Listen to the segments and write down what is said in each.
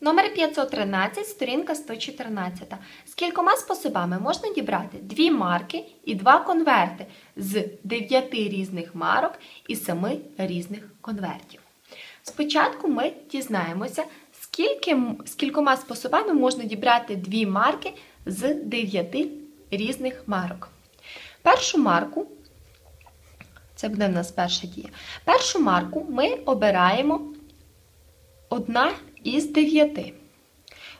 Номер 513, сторінка 114. З кількома способами можна дібрати дві марки і два конверти з 9 різних марок і 7 різних конвертів. Спочатку ми дізнаємося, скільки, з кількома способами можна дібрати дві марки з 9 різних марок. Першу марку, це буде в нас перша дія. Першу марку ми обираємо одна із дев'яти,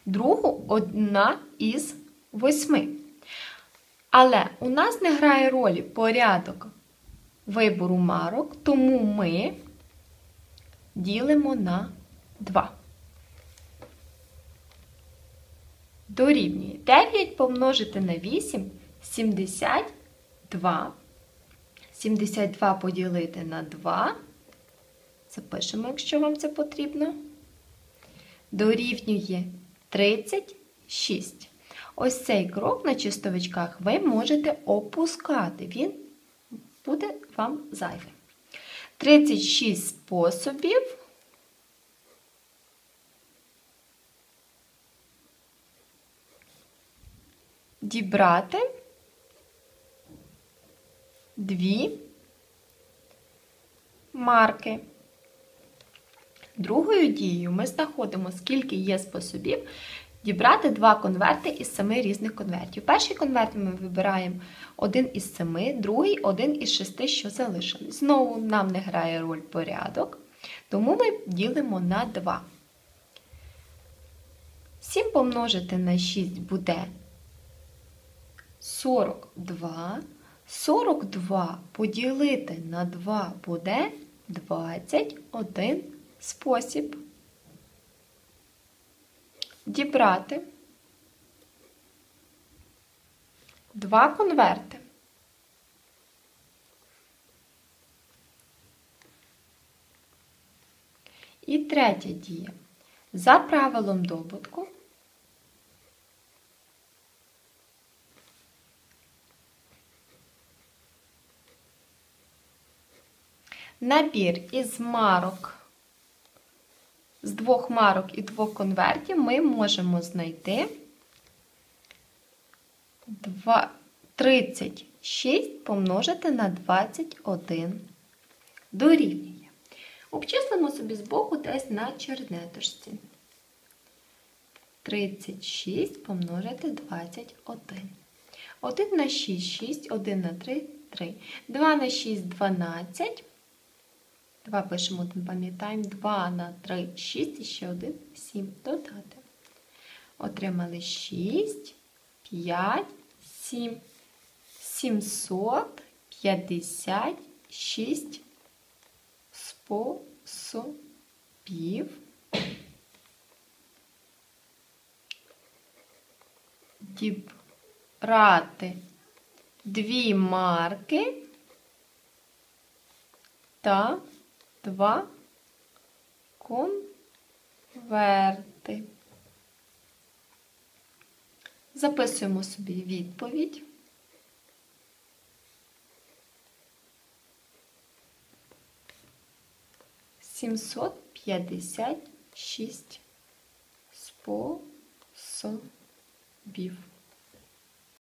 другу одна із восьми. Але у нас не грає ролі порядок вибору марок, тому ми ділимо на 2. Дорівнює 9 помножити на 8 72. 72 поділити на 2. Запишемо, якщо вам це потрібно. Дорівнює 36. Ось цей крок на чистовичках ви можете опускати. Він буде вам зайвий. 36 способів. Дібрати дві марки. Другою дією ми знаходимо, скільки є способів дібрати два конверти із семи різних конвертів. Перший конверт ми вибираємо один із семи, другий один із шести, що залишились. Знову нам не грає роль порядок, тому ми ділимо на 2. 7 помножити на 6 буде 42. 42 поділити на 2 буде 21 спосіб. Дібрати два конверти. І третя дія. За правилом добутку набір із марок, з двох марок і двох конвертів ми можемо знайти 2 36 помножити на 21 дорівнює. Обчислимо собі збоку десь на чернеточці. 36 помножити 21. 1 на 6 6, 1 на 3 3. 2 на 6 12. 2 пишемо, один пам'ятаємо. 2 на 3 6 і ще 1 7. Додати. Отримали 6, 5, 7. 756 способів дібрати дві марки та два конверти. Записуємо собі відповідь. Сімсот п'ятдесят шість способів.